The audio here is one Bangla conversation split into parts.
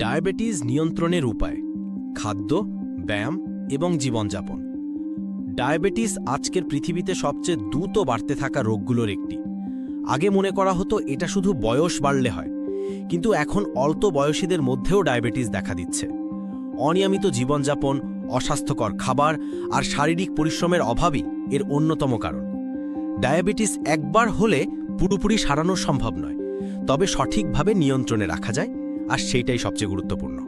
ডায়াবেটিস নিয়ন্ত্রণের উপায়, খাদ্য, ব্যায়াম এবং জীবনযাপন। ডায়াবেটিস আজকের পৃথিবীতে সবচেয়ে দ্রুত বাড়তে থাকা রোগগুলোর একটি। আগে মনে করা হতো এটা শুধু বয়স বাড়লে হয়, কিন্তু এখন অল্প বয়সীদের মধ্যেও ডায়াবেটিস দেখা দিচ্ছে। অনিয়মিত জীবনযাপন, অস্বাস্থ্যকর খাবার আর শারীরিক পরিশ্রমের অভাবই এর অন্যতম কারণ। ডায়াবেটিস একবার হলে পুরোপুরি সারানো সম্ভব নয়, তবে সঠিকভাবে নিয়ন্ত্রণে রাখা যায় আর সেইটাই সবচেয়ে গুরুত্বপূর্ণ।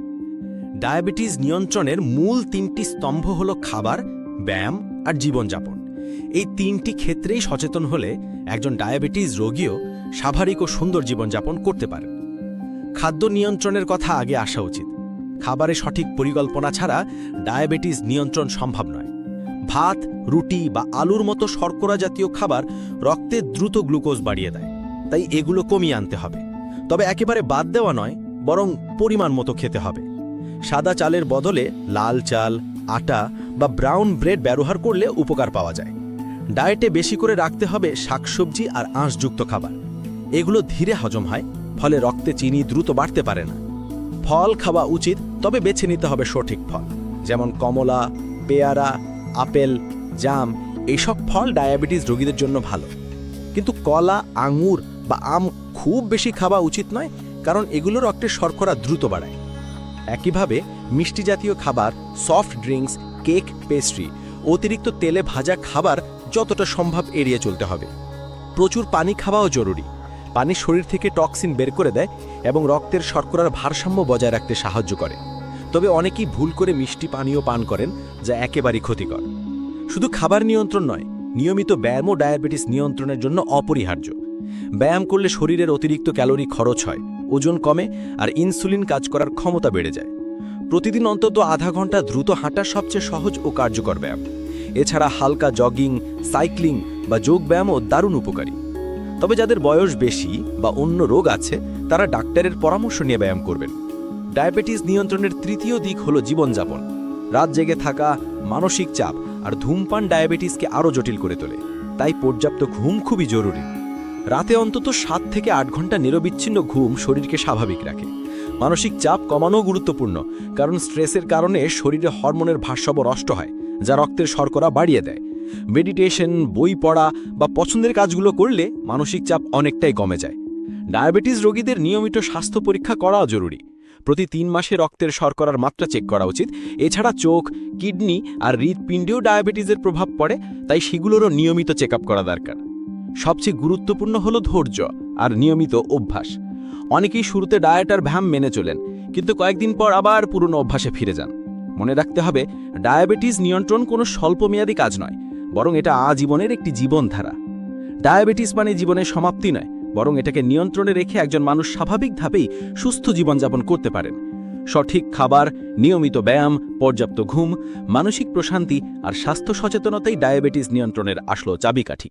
ডায়াবেটিস নিয়ন্ত্রণের মূল তিনটি স্তম্ভ হল খাবার, ব্যায়াম আর জীবনযাপন। এই তিনটি ক্ষেত্রেই সচেতন হলে একজন ডায়াবেটিস রোগীও স্বাভাবিক ও সুন্দর জীবনযাপন করতে পারেন। খাদ্য নিয়ন্ত্রণের কথা আগে আসা উচিত। খাবারে সঠিক পরিকল্পনা ছাড়া ডায়াবেটিস নিয়ন্ত্রণ সম্ভব নয়। ভাত, রুটি বা আলুর মতো শর্করা জাতীয় খাবার রক্তে দ্রুত গ্লুকোজ বাড়িয়ে দেয়। তাই এগুলো কমিয়ে আনতে হবে। তবে একেবারে বাদ দেওয়া নয় বরং পরিমাণ মতো খেতে হবে। সাদা চালের বদলে লাল চাল, আটা বা ব্রাউন ব্রেড ব্যবহার করলে উপকার পাওয়া যায়। ডায়েটে বেশি করে রাখতে হবে শাকসবজি আর আঁশযুক্ত খাবার। এগুলো ধীরে হজম হয়, ফলে রক্তে চিনি দ্রুত বাড়তে পারে না। ফল খাওয়া উচিত, তবে বেছে নিতে হবে সঠিক ফল। যেমন কমলা, পেয়ারা, আপেল, জাম এইসব ফল ডায়াবেটিস রোগীদের জন্য ভালো। কিন্তু কলা, আঙুর বা আম খুব বেশি খাওয়া উচিত নয় কারণ এগুলো রক্তের শর্করা দ্রুত বাড়ায়। একইভাবে মিষ্টি জাতীয় খাবার সফট ড্রিঙ্কস কেক পেস্ট্রি অতিরিক্ত তেলে ভাজা খাবার যতটা সম্ভব এড়িয়ে চলতে হবে। প্রচুর পানি খাওয়াও জরুরি। পানি শরীর থেকে টক্সিন বের করে দেয় এবং রক্তের শর্করার ভারসাম্য বজায় রাখতে সাহায্য করে। তবে অনেকেই ভুল করে মিষ্টি পানীয় পান করেন, যা একেবারেই ক্ষতিকর। শুধু খাবার নিয়ন্ত্রণ নয়, নিয়মিত ব্যায়ামও ডায়াবেটিস নিয়ন্ত্রণের জন্য অপরিহার্য। ব্যায়াম করলে শরীরের অতিরিক্ত ক্যালোরি খরচ হয়। ওজন কমে আর ইনসুলিন কাজ করার ক্ষমতা বেড়ে যায়। প্রতিদিন অন্তত আধা ঘণ্টা দ্রুত হাঁটা সবচেয়ে সহজ ও কার্যকর ব্যায়াম। এছাড়া হালকা জগিং, সাইক্লিং বা যোগ ব্যায়ামও দারুণ উপকারী। তবে যাদের বয়স বেশি বা অন্য রোগ আছে, তারা ডাক্তারের পরামর্শ নিয়ে ব্যায়াম করবেন। ডায়াবেটিস নিয়ন্ত্রণের তৃতীয় দিক হল জীবনযাপন। রাত জেগে থাকা, মানসিক চাপ আর ধূমপান ডায়াবেটিসকে আরও জটিল করে তোলে। তাই পর্যাপ্ত ঘুম খুবই জরুরি। রাতে অন্তত সাত থেকে আট ঘণ্টা নিরবিচ্ছিন্ন ঘুম শরীরকে স্বাভাবিক রাখে। মানসিক চাপ কমানো গুরুত্বপূর্ণ, কারণ স্ট্রেসের কারণে শরীরে হরমোনের ভারসাম্য নষ্ট হয়, যা রক্তের শর্করা বাড়িয়ে দেয়। মেডিটেশন, বই পড়া বা পছন্দের কাজগুলো করলে মানসিক চাপ অনেকটাই কমে যায়। ডায়াবেটিস রোগীদের নিয়মিত স্বাস্থ্য পরীক্ষা করাও জরুরি। প্রতি তিন মাসে রক্তের শর্করার মাত্রা চেক করা উচিত। এছাড়া চোখ, কিডনি আর হৃদপিণ্ডেও ডায়াবেটিসের প্রভাব পড়ে, তাই সেগুলোরও নিয়মিত চেক করা দরকার। সবচেয়ে গুরুত্বপূর্ণ হলো ধৈর্য আর নিয়মিত অভ্যাস। অনেকেই শুরুতে ডায়েট আর ভ্যাম মেনে চলেন, কিন্তু কয়েকদিন পর আবার পুরনো অভ্যাসে ফিরে যান। মনে রাখতে হবে, ডায়াবেটিস নিয়ন্ত্রণ কোনো স্বল্পমেয়াদী কাজ নয়, বরং এটা আজীবনের একটি জীবনধারা। ডায়াবেটিস মানে জীবনের সমাপ্তি নয়, বরং এটাকে নিয়ন্ত্রণে রেখে একজন মানুষ স্বাভাবিকভাবেই সুস্থ জীবনযাপন করতে পারেন। সঠিক খাবার, নিয়মিত ব্যায়াম, পর্যাপ্ত ঘুম, মানসিক প্রশান্তি আর স্বাস্থ্য সচেতনতাই ডায়াবেটিস নিয়ন্ত্রণের আসলো চাবিকাঠি।